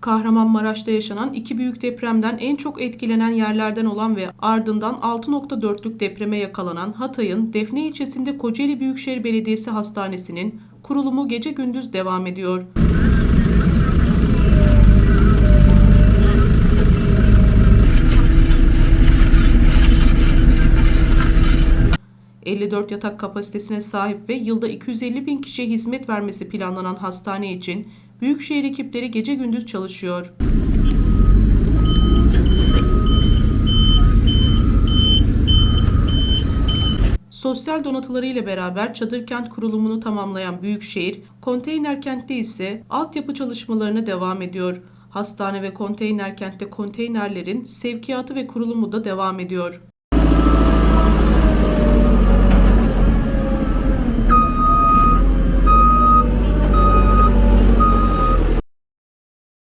Kahramanmaraş'ta yaşanan iki büyük depremden en çok etkilenen yerlerden olan ve ardından 6.4'lük depreme yakalanan Hatay'ın Defne ilçesinde Kocaeli Büyükşehir Belediyesi Hastanesi'nin kurulumu gece gündüz devam ediyor. ...54 yatak kapasitesine sahip ve yılda 250 bin kişiye hizmet vermesi planlanan hastane için Büyükşehir ekipleri gece gündüz çalışıyor. Sosyal donatıları ile beraber çadır kent kurulumunu tamamlayan Büyükşehir, konteyner kentte ise altyapı çalışmalarına devam ediyor. Hastane ve konteyner kentte konteynerlerin sevkiyatı ve kurulumu da devam ediyor.